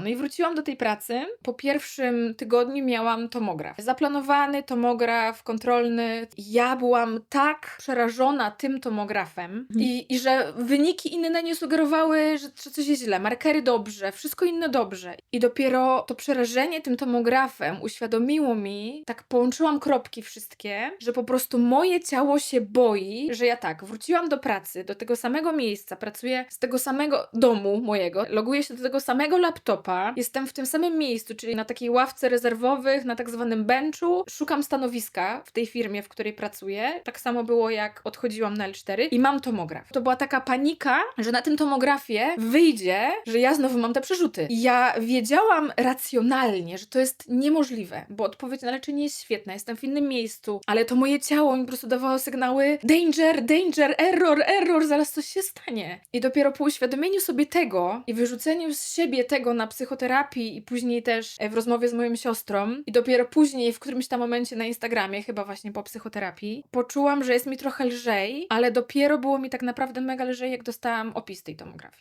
No i wróciłam do tej pracy. Po pierwszym tygodniu miałam tomograf. Zaplanowany tomograf kontrolny. Ja byłam tak przerażona tym tomografem i, i że wyniki inne nie sugerowały, że, że coś jest źle. Markery dobrze, wszystko inne dobrze. I dopiero to przerażenie tym tomografem uświadomiło mi, tak połączyłam kropki wszystkie, że po prostu moje ciało się boi, że ja tak, wróciłam do pracy, do tego samego miejsca, pracuję z tego samego domu mojego, loguję się do tego samego laptopa, jestem w tym samym miejscu, czyli na takiej ławce rezerwowych, na tak zwanym benchu, szukam stanowiska w tej firmie, w której pracuję. Tak samo było jak odchodziłam na L4 i mam tomograf. To była taka panika, że na tym tomografie wyjdzie, że ja znowu mam te przerzuty. Ja wiedziałam racjonalnie, że to jest niemożliwe, bo odpowiedź na leczenie jest świetna, jestem w innym miejscu, ale to moje ciało mi po prostu dawało sygnały danger, danger, error, error, zaraz coś się stanie. I dopiero po uświadomieniu sobie tego i wyrzuceniu z siebie tego na psychoterapii i później też e, w rozmowie z moją siostrą i dopiero później w którymś tam momencie na Instagramie, chyba właśnie po psychoterapii, poczułam, że jest mi trochę lżej, ale dopiero było mi tak naprawdę mega lżej, jak dostałam opis tej tomografii.